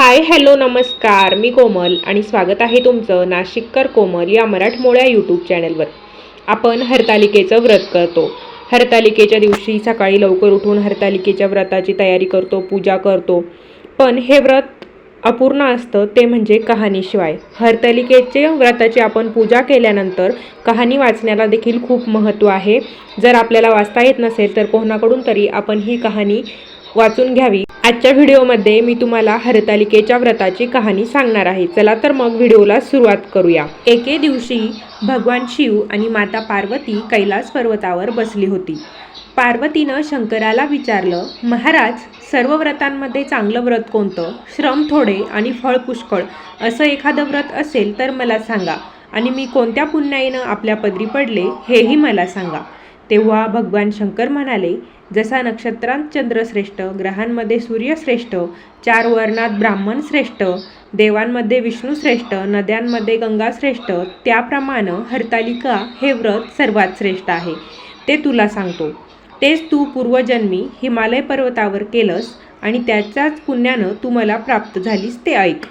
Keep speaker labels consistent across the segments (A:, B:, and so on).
A: Hi hello नमस्कार. मी कोमल आणि स्वागत आहे तुमचं नाशिककर कोमल या मराठमोळ्या यूट्यूब चॅनलवर आपण हरतालिकेचं व्रत करतो. हरतालिकेच्या दिवशी सकाळी लवकर उठून हरतालिकेच्या व्रताची तयारी करतो पूजा करतो. पण हे व्रत अपूर्ण असतं ते म्हणजे कहाणीशिवाय. हरतालिकेचे व्रताची आपण पूजा केल्यानंतर कहाणी वाचण्याला देखील खूप महत्त्व आहे. जर आपल्याला वाचता येत नसेल तर कोणाकडून तरी आपण ही कहाणी वाचून घ्यावी. आजच्या व्हिडिओमध्ये मी तुम्हाला हरतालिकेच्या व्रताची कहाणी सांगणार आहे. चला तर मग व्हिडिओला सुरुवात करूया. एके दिवशी भगवान शिव आणि माता पार्वती कैलास पर्वतावर बसली होती. पार्वतीनं शंकराला विचारलं महाराज सर्व व्रतांमध्ये चांगलं व्रत कोणतं? श्रम थोडे आणि फळ पुष्कळ. असं एखादं व्रत असेल तर मला सांगा. आणि मी कोणत्या पुण्याईनं आपल्या पदरी पडले हेही मला सांगा. तेव्हा भगवान शंकर म्हणाले जसा नक्षत्रांत चंद्र श्रेष्ठ ग्रहांमध्ये सूर्य श्रेष्ठ चार वर्णात ब्राह्मण श्रेष्ठ देवांमध्ये विष्णू श्रेष्ठ नद्यांमध्ये गंगा श्रेष्ठ त्याप्रमाणे हरतालिका हे व्रत सर्वात श्रेष्ठ आहे. ते तुला सांगतो. तेच तू पूर्वजन्मी हिमालय पर्वतावर केलंस आणि त्याच्याच पुण्यानं तू मला प्राप्त झालीस ते ऐक.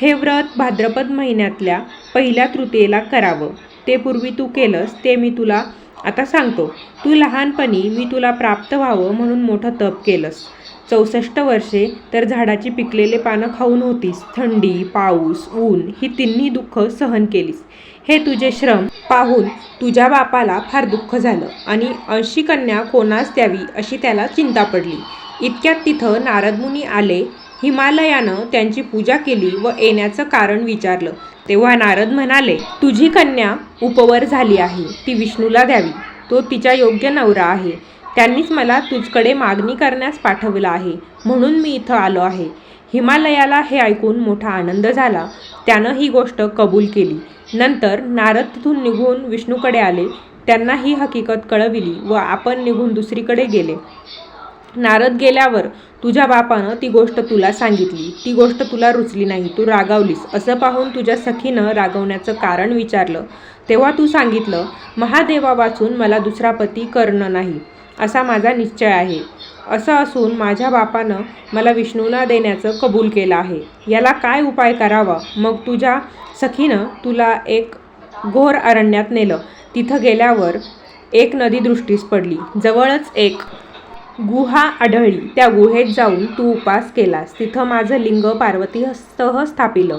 A: हे व्रत भाद्रपद महिन्यातल्या पहिल्या तृतीयेला करावं. ते पूर्वी तू केलंस ते मी तुला आता सांगतो तू लहानपणी मी तुला प्राप्त व्हावं म्हणून मोठं तप केलंस. चौसष्ट वर्षे तर झाडाची पिकलेले पानं खाऊन होतीस. थंडी पाऊस ऊन ही तिन्ही दुःख सहन केलीस. हे तुझे श्रम पाहून तुझ्या बापाला फार दुःख झालं आणि अंशी कन्या कोणास द्यावी अशी त्याला चिंता पडली. इतक्यात तिथं नारदमुनी आले हिमालयानं त्यांची पूजा केली व येण्याचं कारण विचारलं. तेव्हा नारद म्हणाले तुझी कन्या उपवर झाली आहे. ती विष्णूला द्यावी. तो तिच्या योग्य नवरा आहे. त्यांनीच मला तुझकडे मागणी करण्यास पाठवलं आहे. म्हणून मी इथं आलो आहे. हिमालयाला हे ऐकून मोठा आनंद झाला. त्यानं ही गोष्ट कबूल केली. नंतर नारद तिथून निघून विष्णूकडे आले. त्यांना ही हकीकत कळविली व आपण निघून दुसरीकडे गेले. नारद गेल्यावर तुझ्या बापानं ती गोष्ट तुला सांगितली. ती गोष्ट तुला रुचली नाही. तू रागावलीस. असं पाहून तुझ्या सखीनं रागवण्याचं कारण विचारलं. तेव्हा तू सांगितलं महादेवा वाचून मला दुसरा पती करणं नाही. असा माझा निश्चय आहे. असं असून माझ्या बापानं मला विष्णूला देण्याचं कबूल केलं आहे. याला काय उपाय करावा? मग तुझ्या सखीनं तुला एक घोर अरण्यात नेलं. तिथं गेल्यावर एक नदी दृष्टीस पडली. जवळच एक गुहा आढळली. त्या गुहेत जाऊन तू उपास केलास. तिथं माझं लिंग पार्वतीसह स्थापिलं.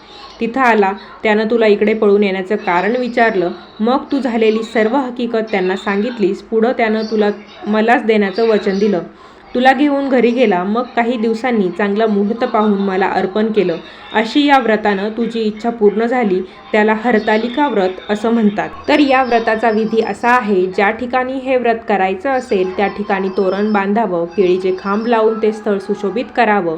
A: तिथं आला. त्यानं तुला इकडे पळून येण्याचं कारण विचारलं. मग तू झालेली सर्व हकीकत त्यांना सांगितलीस. पुढं त्यानं तुला मलाच देण्याचं वचन दिलं. तुला घेऊन घरी गेला. मग काही दिवसांनी चांगला मुहूर्त पाहून मला अर्पण केलं. अशी या व्रतानं तुझी इच्छा पूर्ण झाली. त्याला हरतालिका व्रत असं म्हणतात. तर या व्रताचा विधी असा आहे. ज्या ठिकाणी हे व्रत करायचं असेल त्या ठिकाणी तोरण बांधावं केळीचे खांब लावून ते स्थळ सुशोभित करावं.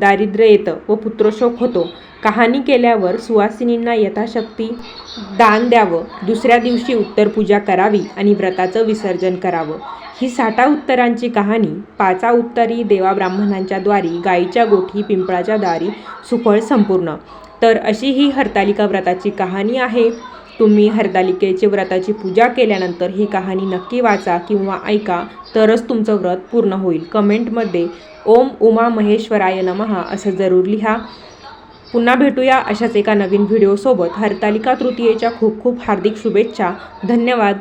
A: दारिद्र्य येतं व पुत्रशोक होतो. कहाणी केल्यावर सुवासिनींना यथाशक्ती दान द्यावं. दुसऱ्या दिवशी उत्तर पूजा करावी आणि व्रताचं विसर्जन करावं. ही साठा उत्तरांची कहाणी पाचा उत्तरी देवा ब्राह्मणांच्या द्वारी गायीच्या गोठी पिंपळाच्या दारी सुफळ संपूर्ण. तर अशी ही हरतालिका व्रताची कहाणी आहे. तुम्ही हरतालिकेचे व्रताची पूजा केल्यानंतर ही कहाणी नक्की वाचा किंवा ऐका तरच तुमचं व्रत पूर्ण होईल. कमेंटमध्ये ओम उमा महेश्वराय नमहा असं जरूर लिहा. पुन्हा भेटूया अशाच एका नवीन व्हिडिओसोबत. हरतालिका तृतीयेच्या खूप खूप हार्दिक शुभेच्छा. धन्यवाद.